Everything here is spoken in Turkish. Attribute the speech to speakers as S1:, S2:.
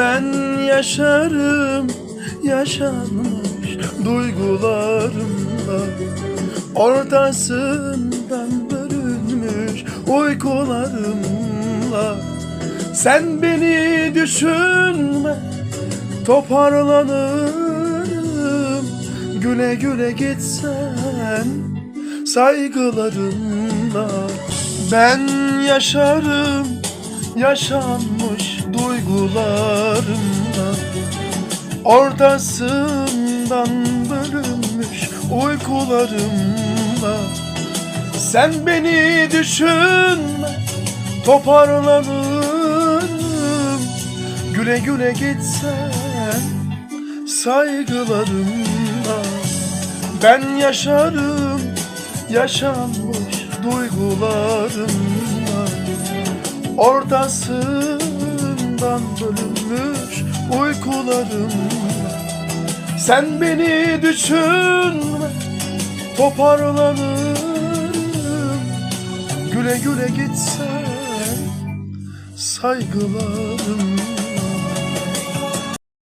S1: Ben yaşarım yaşanmış duygularımla. Ortasından bölünmüş uykularımla. Sen beni düşünme toparlanırım. Güle güle gitsen saygılarımla Ben yaşarım yaşanmış duygularımla Ortasından bölünmüş uykularımla Sen beni düşünme toparlanırım. Güle güle gitsen saygılarımla. Ben yaşarım yaşanmış duygularımla Ortasından bölünmüş uykularımla Sen beni düşünme toparlanırım. Güle güle gitsen saygılarımla